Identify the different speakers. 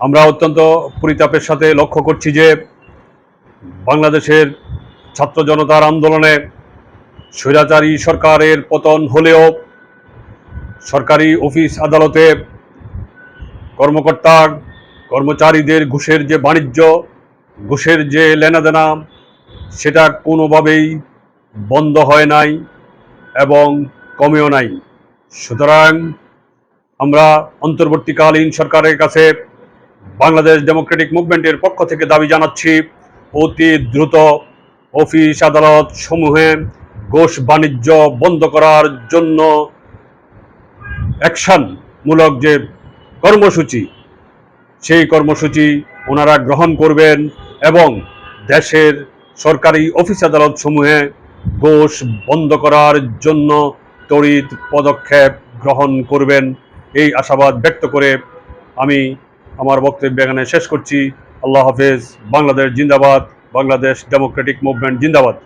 Speaker 1: আমরা অত্যন্ত পরিতাপের সাথে লক্ষ্য করছি যে বাংলাদেশের ছাত্র জনতার আন্দোলনে স্বৈরাচারী সরকারের পতন হলেও সরকারি অফিস আদালতে কর্মকর্তা, কর্মচারীদের ঘুষের যে বাণিজ্য, ঘুষের যে লেনাদেনা, সেটা কোনোভাবেই বন্ধ হয় নাই এবং কমেও নাই। সুতরাং আমরা অন্তর্বর্তীকালীন সরকারের কাছে বাংলাদেশ ডেমোক্রেটিক মুভমেন্টের পক্ষ থেকে দাবি জানাচ্ছি, অতি দ্রুত অফিস আদালত সমূহে ঘোষ বাণিজ্য বন্ধ করার জন্য অ্যাকশনমূলক যে কর্মসূচি, সেই কর্মসূচি ওনারা গ্রহণ করবেন এবং দেশের সরকারি অফিস আদালত সমূহে ঘোষ বন্ধ করার জন্য তড়িৎ পদক্ষেপ গ্রহণ করবেন। এই আশাবাদ ব্যক্ত করে আমি আমার বক্তব্য এখানে শেষ করছি। আল্লাহ হাফেজ। বাংলাদেশ জিন্দাবাদ। বাংলাদেশ ডেমোক্রেটিক মুভমেন্ট জিন্দাবাদ।